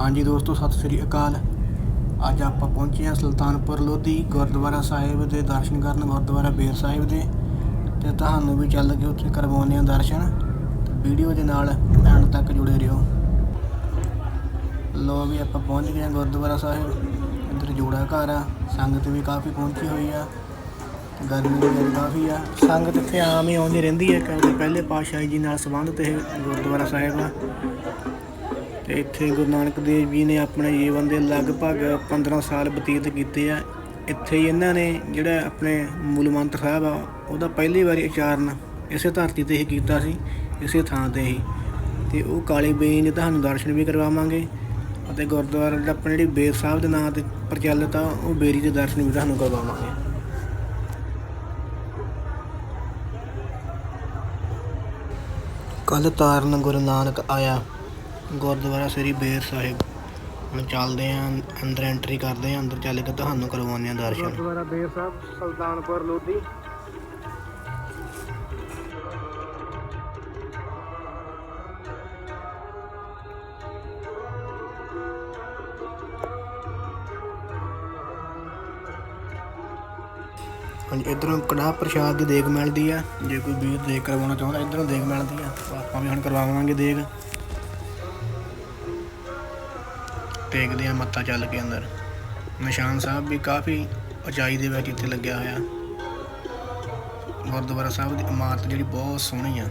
ਹਾਂਜੀ ਦੋਸਤੋ, ਸਤਿ ਸ੍ਰੀ ਅਕਾਲ। ਅੱਜ ਆਪਾਂ ਪਹੁੰਚੇ ਹਾਂ ਸੁਲਤਾਨਪੁਰ ਲੋਧੀ ਗੁਰਦੁਆਰਾ ਸਾਹਿਬ ਦੇ ਦਰਸ਼ਨ ਕਰਨ, ਗੁਰਦੁਆਰਾ ਬੇਰ ਸਾਹਿਬ ਦੇ। ਤੇ ਤੁਹਾਨੂੰ ਵੀ ਚੱਲ ਕੇ ਉੱਥੇ ਕਰਵਾਉਂਦੇ ਹਾਂ ਦਰਸ਼ਨ। ਤੇ ਵੀਡੀਓ ਦੇ ਨਾਲ ਐਂਡ ਤੱਕ ਜੁੜੇ ਰਹੋ। ਲੋ ਵੀ ਆਪਾਂ ਪਹੁੰਚ ਗਏ ਹਾਂ ਗੁਰਦੁਆਰਾ ਸਾਹਿਬ। ਇੱਧਰ ਜੋੜਾ ਘਰ ਆ। ਸੰਗਤ ਵੀ ਕਾਫੀ ਪਹੁੰਚੀ ਹੋਈ ਆ। ਗਰਮੀ ਵੀ ਕਾਫੀ ਆ। ਸੰਗਤ ਇੱਥੇ ਆਮ ਹੀ ਆਉਂਦੀ ਰਹਿੰਦੀ ਹੈ। ਕਿਉਂਕਿ ਪਹਿਲੇ ਪਾਤਸ਼ਾਹੀ ਜੀ ਨਾਲ ਸੰਬੰਧਿਤ ਇਹ ਗੁਰਦੁਆਰਾ ਸਾਹਿਬ ਆ। ਤੇ ਇੱਥੇ ਗੁਰੂ ਨਾਨਕ ਦੇਵ ਜੀ ਨੇ ਆਪਣੇ ਜੀਵਨ ਦੇ ਲਗਭਗ 15 ਸਾਲ ਬਤੀਤ ਕੀਤੇ ਆ। ਇੱਥੇ ਹੀ ਇਹਨਾਂ ਨੇ ਜਿਹੜਾ ਆਪਣੇ ਮੂਲ ਮੰਤਰ ਸਾਹਿਬ ਆ, ਉਹਦਾ ਪਹਿਲੀ ਵਾਰੀ ਉਚਾਰਨ ਇਸੇ ਧਰਤੀ ਤੇ ਹੀ ਕੀਤਾ ਸੀ, ਇਸੇ ਥਾਂ ਤੇ ਹੀ। ਤੇ ਉਹ ਕਾਲੀ ਬੇਈ ਦੇ ਤੁਹਾਨੂੰ ਦਰਸ਼ਨ ਵੀ ਕਰਵਾਵਾਂਗੇ ਅਤੇ ਗੁਰਦੁਆਰਾ ਦਾ ਆਪਣੇ ਜਿਹੜੀ ਬੇਰ ਸਾਹਿਬ ਦੇ ਨਾਂ ਤੇ ਪ੍ਰਚਲਿਤ ਆ, ਉਹ ਬੇਰੀ ਦੇ ਦਰਸ਼ਨ ਵੀ ਤੁਹਾਨੂੰ ਕਰਵਾਵਾਂਗੇ। ਕੱਲ ਤਾਰਨ ਗੁਰੂ ਨਾਨਕ ਆਇਆ। ਗੁਰਦੁਆਰਾ ਸ੍ਰੀ ਬੇਰ ਸਾਹਿਬ। ਹੁਣ ਚੱਲਦੇ ਆਂ ਅੰਦਰ ਐਂਟਰੀ ਕਰਦੇ ਆਂ ਅੰਦਰ ਚੱਲ ਕੇ ਤੁਹਾਨੂੰ ਕਰਵਾਉਂਦੇ ਆਂ ਦਰਸ਼ਨ। ਗੁਰਦੁਆਰਾ ਬੇਰ ਸਾਹਿਬ ਸੁਲਤਾਨਪੁਰ ਲੋਧੀ। ਹਾਂਜੀ ਇਧਰੋਂ ਕੜਾਹ ਪ੍ਰਸ਼ਾਦ ਦੀ ਦੇਗ ਮਿਲਦੀ ਆ। ਜੇ ਕੋਈ ਵੀਰ ਦੇਗ ਕਰਵਾਉਣਾ ਚਾਹੁੰਦਾ ਇਧਰੋਂ ਦੇਗ ਮਿਲਦੀ ਆ। ਆਪਾਂ ਵੀ ਹੁਣ ਕਰਵਾਵਾਂਗੇ ਦੇਗ। ਟੇਕਦੇ ਆ ਮੱਥਾ ਚੱਲ ਕੇ ਅੰਦਰ। ਨਿਸ਼ਾਨ ਸਾਹਿਬ ਵੀ ਕਾਫੀ ਉਚਾਈ ਦੇ ਵਿੱਚ ਇੱਥੇ ਲੱਗਿਆ ਹੋਇਆ। ਗੁਰਦੁਆਰਾ ਸਾਹਿਬ ਦੀ ਇਮਾਰਤ ਜਿਹੜੀ ਬਹੁਤ ਸੋਹਣੀ ਆ।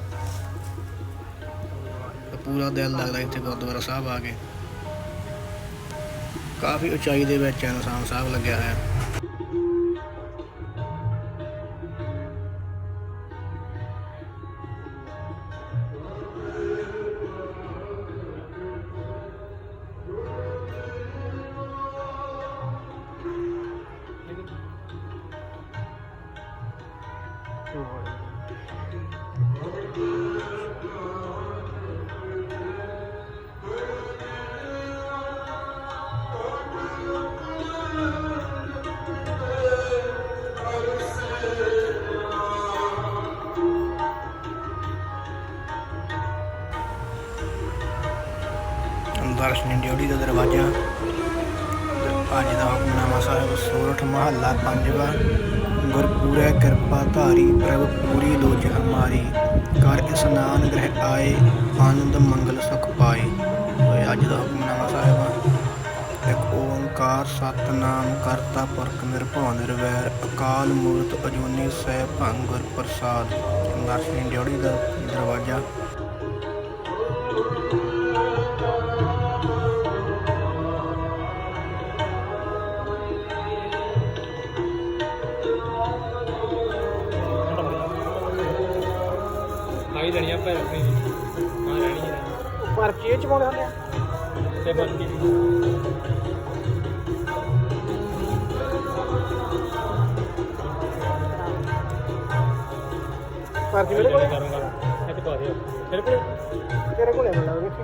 ਪੂਰਾ ਦਿਲ ਲੱਗਦਾ ਇੱਥੇ ਗੁਰਦੁਆਰਾ ਸਾਹਿਬ ਆ ਕੇ। ਕਾਫੀ ਉਚਾਈ ਦੇ ਵਿੱਚ ਹੈ ਨਿਸ਼ਾਨ ਸਾਹਿਬ ਲੱਗਿਆ ਹੋਇਆ। ਡਿਊਟੀ ਦਾ ਦਰਵਾਜ਼ਾ। ਅੱਜ ਦਾ ਹੁਕਮਨਾਮਾ ਸਾਹਿਬ ਸੋਰਠ ਮਹੱਲਾ ਪੰਜਵਾ। ਗੁਰਪੂਰੈ ਕਿਰਪਾ ਧਾਰੀ ਪ੍ਰਭ ਪੂਰੀ ਲੋਚ ਹਮਾਰੀ। ਕਰ ਇਸਨਾਨ ਗ੍ਰਹਿ ਆਏ, ਆਨੰਦ ਮੰਗਲ ਸੁਖ ਪਾਏ। ਹੋਏ ਅੱਜ ਦਾ ਹੁਕਮਨਾਮਾ ਸਾਹਿਬ। ਇੱਕ ਓੰਕਾਰ ਸਤਨਾਮ ਕਰਤਾ ਪੁਰਖ ਨਿਰਭਉ ਨਿਰਵੈਰ। ਅਕਾਲ ਮੂਰਤ ਅਜੂਨੀ ਸਹਿ ਭੰਗ ਗੁਰ ਪ੍ਰਸਾਦ। ਦਰਸ਼ਨ ਡਿਊਟੀ ਦਾ ਦਰਵਾਜ਼ਾ। ਪਰਚੀ ਚ ਪਾਉਂਦੇ ਹੁੰਦੇ ਆ। ਤੇ ਬਾਕੀ ਪਰਚੀ ਮੇਰੇ ਕੋਲ ਕਰੂੰਗਾ। ਇੱਥੇ ਪਾ ਦਿਓ। ਤੇਰੇ ਕੋਲ ਤੇਰੇ ਕੋਲੇ ਮਿਲਦਾ ਵੇਖੀ।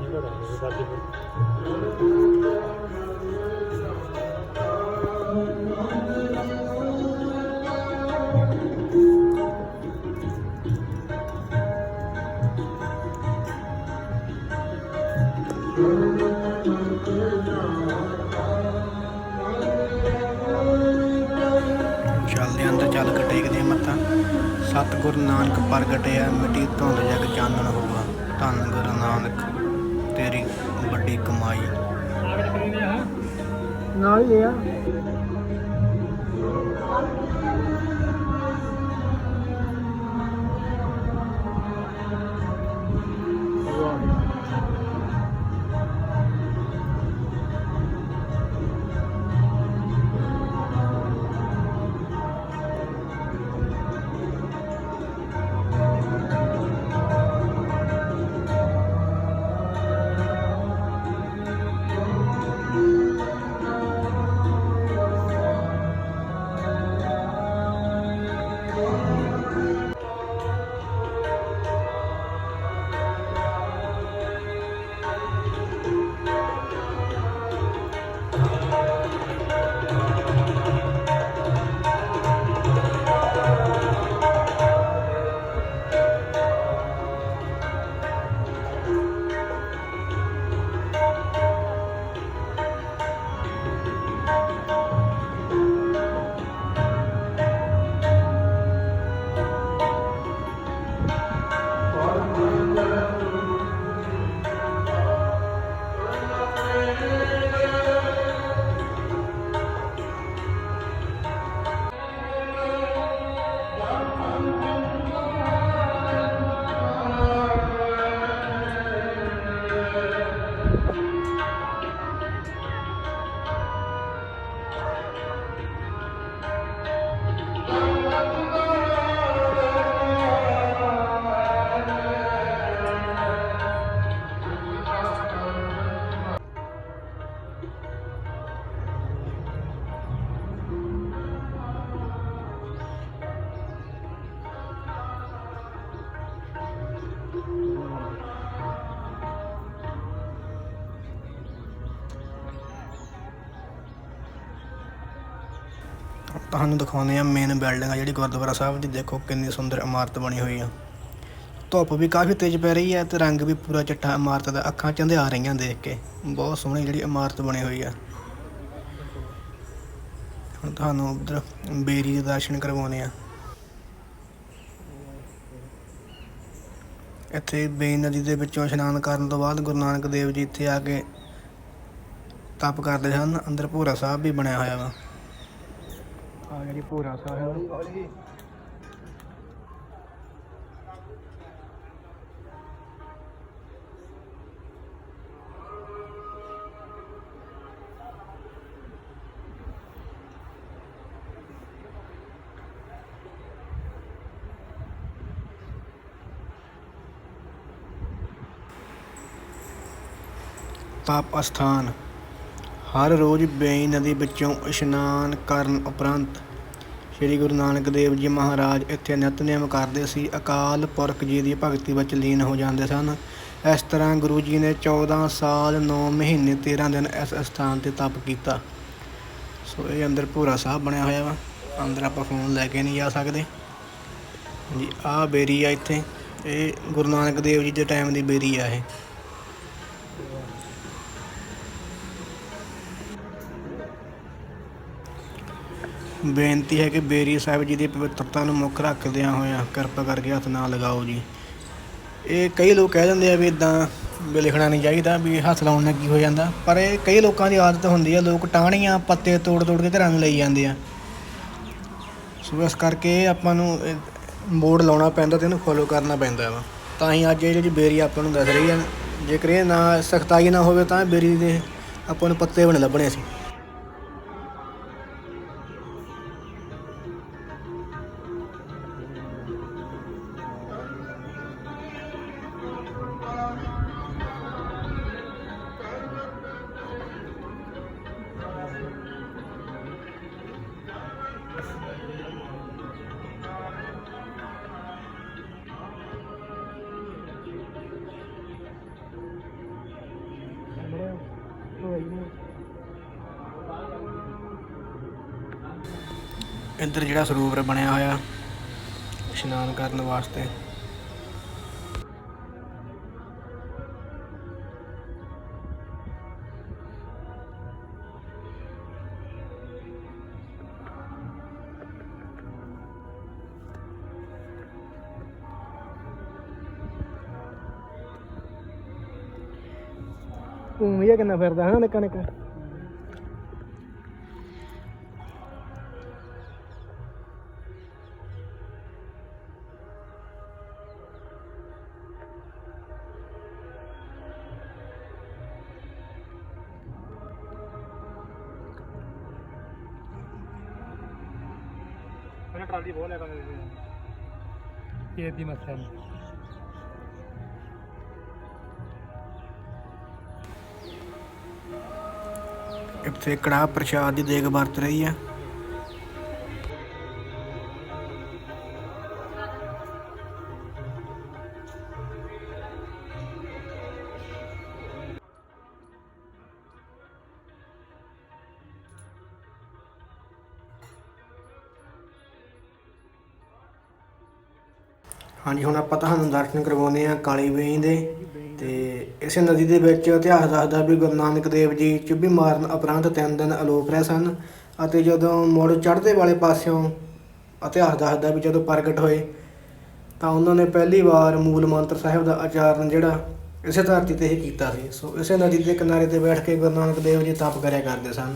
ਇਹ ਕੋਲ ਹੈ ਬਾਕੀ ਕੋਲ ਚੱਲਦੇ ਅੰਦਰ ਚੱਲ ਕੇ ਟੇਕਦੇ ਮੱਥਾ ਸਤਿਗੁਰ ਨਾਨਕ ਪ੍ਰਗਟਿਆ, ਮਿੱਟੀ ਧੁੰਦ ਜਗ ਚਾਨਣ ਹੋਵਾ ਧੰਨ ਗੁਰੂ ਨਾਨਕ, ਤੇਰੀ ਵੱਡੀ ਕਮਾਈ। ਨਾਲ ਹੀ ਤੁਹਾਨੂੰ ਦਿਖਾਉਂਦੇ ਆ ਮੇਨ ਬਿਲਡਿੰਗ ਆ ਜਿਹੜੀ ਗੁਰਦੁਆਰਾ ਸਾਹਿਬ ਦੀ। ਦੇਖੋ ਕਿੰਨੀ ਸੁੰਦਰ ਇਮਾਰਤ ਬਣੀ ਹੋਈ ਆ। ਧੁੱਪ ਵੀ ਕਾਫੀ ਤੇਜ਼ ਪੈ ਰਹੀ ਹੈ ਤੇ ਰੰਗ ਵੀ ਪੂਰਾ ਚਿੱਟਾ ਇਮਾਰਤ ਦਾ। ਅੱਖਾਂ ਚੰਦੇ ਆ ਰਹੀਆਂ ਦੇਖ ਕੇ। ਬਹੁਤ ਸੋਹਣੀ ਜਿਹੜੀ ਇਮਾਰਤ ਬਣੀ ਹੋਈ ਆ। ਹੁਣ ਤੁਹਾਨੂੰ ਉਧਰ ਬੇਰੀ ਦੇ ਦਰਸ਼ਨ ਕਰਵਾਉਣੇ ਆ। ਇੱਥੇ ਬੇਈ ਨਦੀ ਦੇ ਵਿੱਚੋਂ ਇਸ਼ਨਾਨ ਕਰਨ ਤੋਂ ਬਾਅਦ ਗੁਰੂ ਨਾਨਕ ਦੇਵ ਜੀ ਇੱਥੇ ਆ ਕੇ ਤਪ ਕਰਦੇ ਹਨ। ਅੰਦਰ ਭੋਰਾ ਸਾਹਿਬ ਵੀ ਬਣਿਆ ਹੋਇਆ ਵਾ। ਆ ਗਿਆ ਜੀ ਭੋਰਾ ਸਾਹਿਬ। ਤਪ ਅਸਥਾਨ। ਹਰ ਰੋਜ਼ ਬੇਈ ਨਦੀ ਵਿੱਚੋਂ ਇਸ਼ਨਾਨ ਕਰਨ ਉਪਰੰਤ ਸ੍ਰੀ ਗੁਰੂ ਨਾਨਕ ਦੇਵ ਜੀ ਮਹਾਰਾਜ ਇੱਥੇ ਨਿਤਨੇਮ ਕਰਦੇ ਸੀ। ਅਕਾਲ ਪੁਰਖ ਜੀ ਦੀ ਭਗਤੀ ਵਿੱਚ ਲੀਨ ਹੋ ਜਾਂਦੇ ਸਨ। ਇਸ ਤਰ੍ਹਾਂ ਗੁਰੂ ਜੀ ਨੇ 14 ਸਾਲ 9 ਮਹੀਨੇ 13 ਦਿਨ ਇਸ ਸਥਾਨ ਤੇ ਤਪ ਕੀਤਾ। ਸੋ ਇਹ ਅੰਦਰ ਭੂਰਾ ਸਾਹਿਬ ਬਣਿਆ ਹੋਇਆ ਵਾ। ਅੰਦਰ ਆਪਾਂ ਫੋਨ ਲੈ ਕੇ ਨਹੀਂ ਜਾ ਸਕਦੇ। ਜੀ ਆਹ ਬੇਰੀ ਆ ਇੱਥੇ। ਇਹ ਗੁਰੂ ਨਾਨਕ ਦੇਵ ਜੀ ਦੇ ਟਾਈਮ ਦੀ ਬੇਰੀ ਆ ਇਹ। ਬੇਨਤੀ ਹੈ ਕਿ ਬੇਰੀ ਸਾਹਿਬ ਜੀ ਦੀ ਪਵਿੱਤਰਤਾ ਨੂੰ ਮੁੱਖ ਰੱਖਦਿਆਂ ਹੋਇਆਂ ਕਿਰਪਾ ਕਰਕੇ ਹੱਥ ਨਾ ਲਗਾਓ ਜੀ। ਇਹ ਕਈ ਲੋਕ ਕਹਿ ਦਿੰਦੇ ਆ ਵੀ ਇਦਾਂ ਵੀ ਲਿਖਣਾ ਨਹੀਂ ਚਾਹੀਦਾ ਵੀ ਹੱਥ ਲਾਉਣ ਨਾਲ ਕੀ ਹੋ ਜਾਂਦਾ, ਪਰ ਇਹ ਕਈ ਲੋਕਾਂ ਦੀ ਆਦਤ ਹੁੰਦੀ ਆ, ਲੋਕ ਟਾਹਣੀਆਂ ਪੱਤੇ ਤੋੜ ਤੋੜ ਕੇ ਘਰਾਂ ਨੂੰ ਲਈ ਜਾਂਦੇ ਆ। ਸੋ ਇਸ ਕਰਕੇ ਆਪਾਂ ਨੂੰ ਬੋਰਡ ਲਾਉਣਾ ਪੈਂਦਾ ਤੇ ਇਹਨੂੰ ਫੋਲੋ ਕਰਨਾ ਪੈਂਦਾ ਵਾ। ਤਾਂ ਹੀ ਅੱਜ ਇਹ ਜਿਹੜੀ ਬੇਰੀ ਆਪਾਂ ਨੂੰ ਦੱਸ ਰਹੀ ਹੈ ਜੇਕਰ ਇਹ ਨਾ, ਸਖਤਾਈ ਨਾ ਹੋਵੇ ਤਾਂ ਬੇਰੀ ਦੇ ਆਪਾਂ ਨੂੰ ਪੱਤੇ ਵੀ ਨਹੀਂ ਲੱਭਣੇ ਸੀ ਇੱਧਰ ਜਿਹੜਾ ਸਰੋਵਰ ਬਣਿਆ ਹੋਇਆ ਇਸ਼ਨਾਨ ਕਰਨ ਵਾਸਤੇ। ਉਹ ਇਹ ਕਿੰਨਾ ਫਿਰਦਾ ਹਨਾ ਨਿੱਕਾ ਨਿੱਕਾ? ਟਰਾਲੀ ਬਹੁਤ ਲੈ ਕੇ ਇਹ ਦੀ ਮਸਲਾ ਨਹੀਂ। ਇੱਥੇ ਕੜਾਹ ਪ੍ਰਸ਼ਾਦ ਦੀ ਦੇਗ ਵਰਤ ਰਹੀ ਹੈ ਹਾਂਜੀ, ਹੁਣ ਆਪਾਂ ਤੁਹਾਨੂੰ ਦਰਸ਼ਨ ਕਰਵਾਉਂਦੇ ਆ ਕਾਲੀ ਵੇਈ ਦੇ ਤੇ ਇਸੇ ਨਦੀ ਦੇ ਵਿੱਚ ਇਤਿਹਾਸ ਦੱਸਦਾ ਵੀ ਗੁਰੂ ਨਾਨਕ ਦੇਵ ਜੀ ਚੁੱਭੀ ਮਾਰਨ ਉਪਰੰਤ ਤਿੰਨ ਦਿਨ ਅਲੋਪ ਰਹੇ ਸਨ ਅਤੇ ਜਦੋਂ ਮੁੜ ਚੜ੍ਹਦੇ ਵਾਲੇ ਪਾਸਿਓਂ ਇਤਿਹਾਸ ਦੱਸਦਾ ਵੀ ਜਦੋਂ ਪ੍ਰਗਟ ਹੋਏ ਤਾਂ ਉਹਨਾਂ ਨੇ ਪਹਿਲੀ ਵਾਰ ਮੂਲ ਮੰਤਰ ਸਾਹਿਬ ਦਾ ਆਚਾਰਨ ਜਿਹੜਾ ਇਸੇ ਧਰਤੀ ਤੇ ਹੀ ਕੀਤਾ ਸੀ। ਸੋ ਇਸੇ ਨਦੀ ਦੇ ਕਿਨਾਰੇ ਤੇ ਬੈਠ ਕੇ ਗੁਰੂ ਨਾਨਕ ਦੇਵ ਜੀ ਤਪ ਕਰਿਆ ਕਰਦੇ ਸਨ।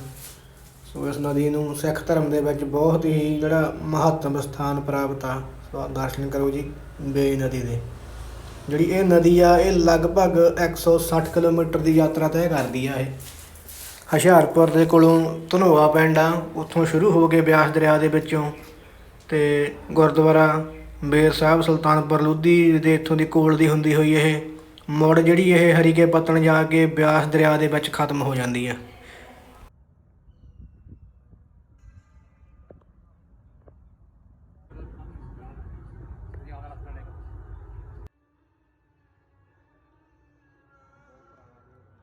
ਸੋ ਇਸ ਨਦੀ ਨੂੰ ਸਿੱਖ ਧਰਮ ਦੇ ਵਿੱਚ ਬਹੁਤ ਹੀ ਜਿਹੜਾ ਮਹੱਤਵ ਸਥਾਨ ਪ੍ਰਾਪਤ ਆ। ਸੋ ਦਰਸ਼ਨ ਕਰੋ ਜੀ। ਬੇਈ ਨਦੀ ਦੇ। ਜਿਹੜੀ ਇਹ ਨਦੀ ਆ, ਇਹ ਲਗਭਗ 160 ਕਿਲੋਮੀਟਰ ਦੀ ਯਾਤਰਾ ਤੈਅ ਕਰਦੀ ਆ ਇਹ। ਹੁਸ਼ਿਆਰਪੁਰ ਦੇ ਕੋਲੋਂ ਧਨੋਆ ਪਿੰਡ ਆ, ਉੱਥੋਂ ਸ਼ੁਰੂ ਹੋ ਕੇ ਬਿਆਸ ਦਰਿਆ ਦੇ ਵਿੱਚੋਂ। ਤੇ ਗੁਰਦੁਆਰਾ ਬੇਰ ਸਾਹਿਬ ਸੁਲਤਾਨਪੁਰ ਲੋਧੀ ਦੇ ਇੱਥੋਂ ਦੀ ਕੋਲ ਦੀ ਹੁੰਦੀ ਹੋਈ ਇਹ। ਮੁੜ ਜਿਹੜੀ ਇਹ ਹਰੀਕੇ ਪੱਤਣ ਜਾ ਕੇ ਬਿਆਸ ਦਰਿਆ ਦੇ ਵਿੱਚ ਖਤਮ ਹੋ ਜਾਂਦੀ ਆ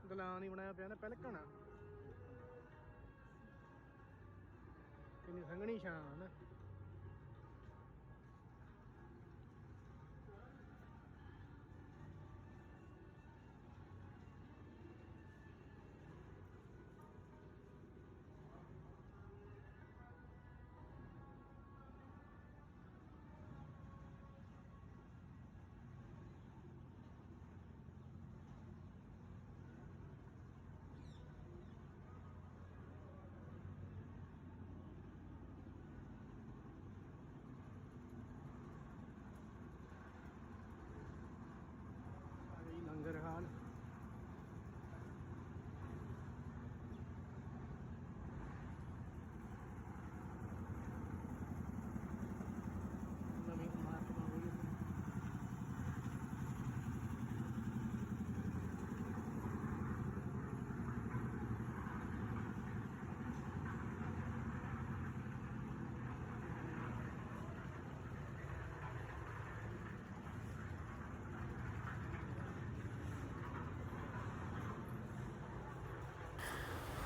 ਦਲਾਂ ਨਹੀਂ ਬਣਾਇਆ ਪਿਆ ਨਾ ਪਹਿਲਕਣਾ ਕਿੰਨੀ ਸੰਘਣੀ ਛਾਂ ਆ ਨਾ ਆ ਗਈ ਲੰਗਰ ਹਾਲ ਨਵੀਂ ਇਮਾਰਤ ਬਣ ਰਹੀ ਹੈ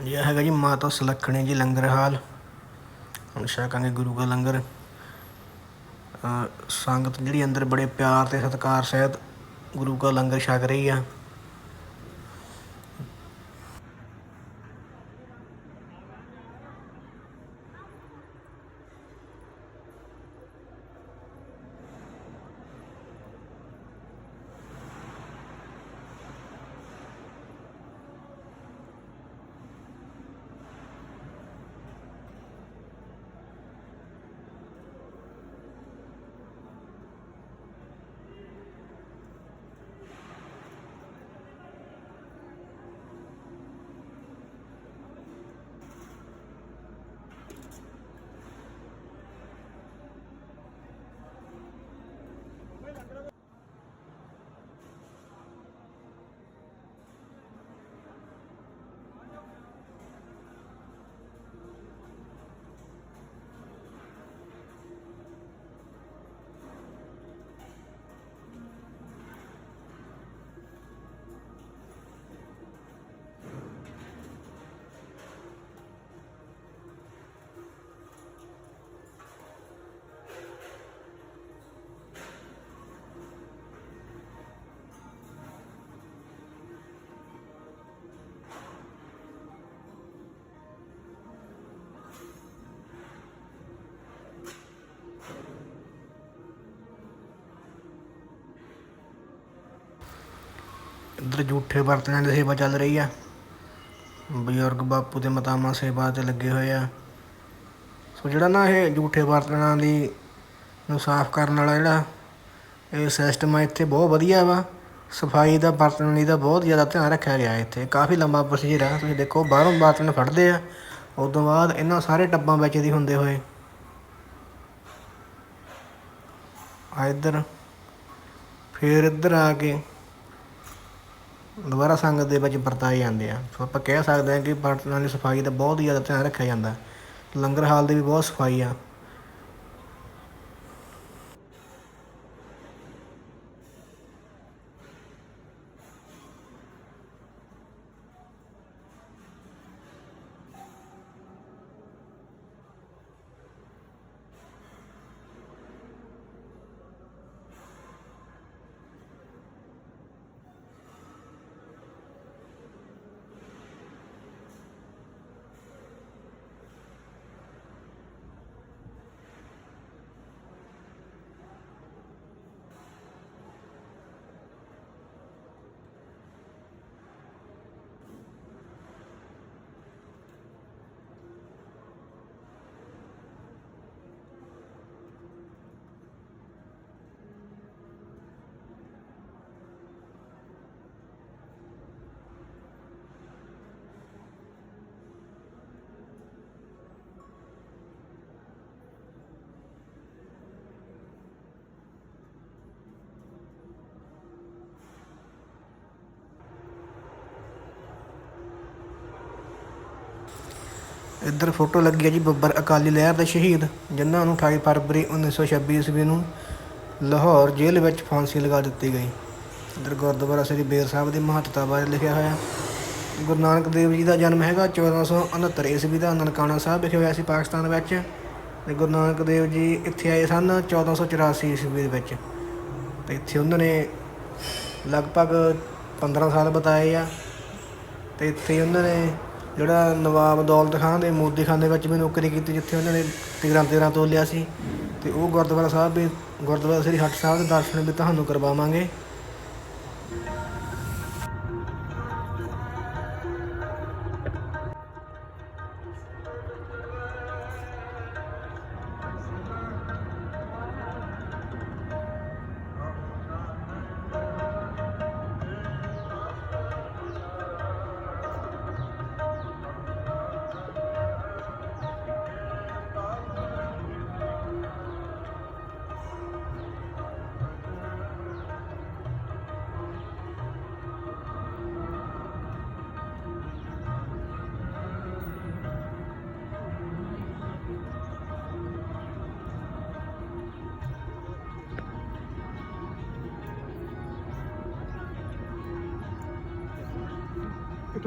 ਇਹ ਹੈਗਾ ਜੀ ਮਾਤਾ ਸੁਲੱਖਣੀ ਜੀ ਲੰਗਰ ਹਾਲ। ਹੁਣ ਛਕਾਂਗੇ ਗੁਰੂ ਦਾ ਲੰਗਰ। ਸੰਗਤ ਜਿਹੜੀ ਅੰਦਰ ਬੜੇ ਪਿਆਰ ਤੇ ਸਤਿਕਾਰ ਸਹਿਤ ਗੁਰੂ ਦਾ ਲੰਗਰ ਛਕ ਰਹੀ ਆ। ਇੱਧਰ ਜੂਠੇ ਬਰਤਨਾਂ ਦੀ ਸੇਵਾ ਚੱਲ ਰਹੀ ਆ। ਬਜ਼ੁਰਗ ਬਾਪੂ ਤੇ ਮਾਤਾਵਾਂ ਸੇਵਾ ਤੇ ਲੱਗੇ ਹੋਏ ਆ। ਸੋ ਜਿਹੜਾ ਨਾ ਇਹ ਜੂਠੇ ਬਰਤਨਾਂ ਦੀ ਨੂੰ ਸਾਫ਼ ਕਰਨ ਵਾਲਾ ਜਿਹੜਾ ਇਹ ਸਿਸਟਮ ਆ, ਇੱਥੇ ਬਹੁਤ ਵਧੀਆ ਵਾ। ਸਫ਼ਾਈ ਦਾ ਬਰਤਨ ਲਈ ਦਾ ਬਹੁਤ ਜ਼ਿਆਦਾ ਧਿਆਨ ਰੱਖਿਆ ਗਿਆ ਇੱਥੇ। ਕਾਫੀ ਲੰਬਾ ਪ੍ਰੋਸੀਜਰ ਆ। ਤੁਸੀਂ ਦੇਖੋ, ਬਾਹਰੋਂ ਬਰਤਨ ਫੜਦੇ ਆ। ਉਸ ਤੋਂ ਬਾਅਦ ਇਹਨਾਂ ਸਾਰੇ ਟੱਬਾਂ ਵਿੱਚ ਦੀ ਹੁੰਦੇ ਹੋਏ। ਆ ਇੱਧਰ। ਫਿਰ ਇੱਧਰ ਆ ਕੇ ਦੁਬਾਰਾ ਸੰਗਤ ਦੇ ਵਿੱਚ ਵਰਤਾਏ ਜਾਂਦੇ ਆ। ਸੋ ਆਪਾਂ ਕਹਿ ਸਕਦੇ ਹਾਂ ਕਿ ਬਰਤਨਾਂ ਦੀ ਸਫ਼ਾਈ ਦਾ ਬਹੁਤ ਹੀ ਜ਼ਿਆਦਾ ਧਿਆਨ ਰੱਖਿਆ ਜਾਂਦਾ। ਲੰਗਰ ਹਾਲ ਦੀ ਵੀ ਬਹੁਤ ਸਫ਼ਾਈ ਆ। ਇੱਧਰ ਫੋਟੋ ਲੱਗੀ ਹੈ ਜੀ ਬੱਬਰ ਅਕਾਲੀ ਲਹਿਰ ਦੇ ਸ਼ਹੀਦ, ਜਿਨ੍ਹਾਂ ਨੂੰ 28 ਫਰਵਰੀ 1926 ਈਸਵੀ ਨੂੰ ਲਾਹੌਰ ਜੇਲ੍ਹ ਵਿੱਚ ਫਾਂਸੀ ਲਗਾ ਦਿੱਤੀ ਗਈ। ਇੱਧਰ ਗੁਰਦੁਆਰਾ ਸ੍ਰੀ ਬੇਰ ਸਾਹਿਬ ਦੀ ਮਹੱਤਤਾ ਬਾਰੇ ਲਿਖਿਆ ਹੋਇਆ। ਗੁਰੂ ਨਾਨਕ ਦੇਵ ਜੀ ਦਾ ਜਨਮ ਹੈਗਾ 1469 ਈਸਵੀ ਦਾ ਨਨਕਾਣਾ ਸਾਹਿਬ ਵਿਖੇ ਹੋਇਆ ਸੀ ਪਾਕਿਸਤਾਨ ਵਿੱਚ ਤੇ ਗੁਰੂ ਨਾਨਕ ਦੇਵ ਜੀ ਇੱਥੇ ਆਏ ਸਨ 1484 ਈਸਵੀ ਦੇ ਵਿੱਚ। ਤੇ ਇੱਥੇ ਉਹਨਾਂ ਨੇ ਲਗਭਗ 15 ਸਾਲ ਬਿਤਾਏ ਆ। ਤੇ ਇੱਥੇ ਉਹਨਾਂ ਨੇ ਜਿਹੜਾ ਨਵਾਬ ਦੌਲਤ ਖਾਨ ਦੇ ਮੋਦੀ ਖਾਨ ਦੇ ਵਿੱਚ ਵੀ ਨੌਕਰੀ ਕੀਤੀ ਜਿੱਥੇ ਉਹਨਾਂ ਨੇ 13 13 ਤੋਲਿਆ ਸੀ ਅਤੇ ਉਹ ਗੁਰਦੁਆਰਾ ਸਾਹਿਬ ਵੀ ਗੁਰਦੁਆਰਾ ਸ੍ਰੀ ਹੱਟ ਸਾਹਿਬ ਦੇ ਦਰਸ਼ਨ ਵੀ ਤੁਹਾਨੂੰ ਕਰਵਾਵਾਂਗੇ।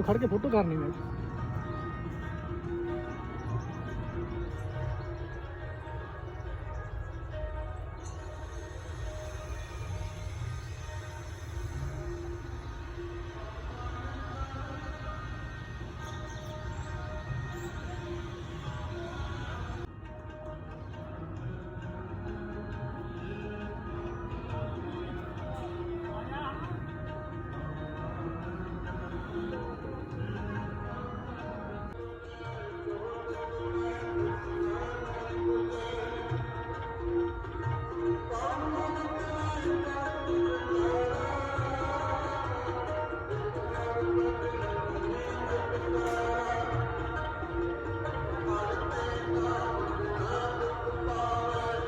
ਖੜ ਕੇ ਫੋਟੋ ਕਰਨੀ ਮੈਂ।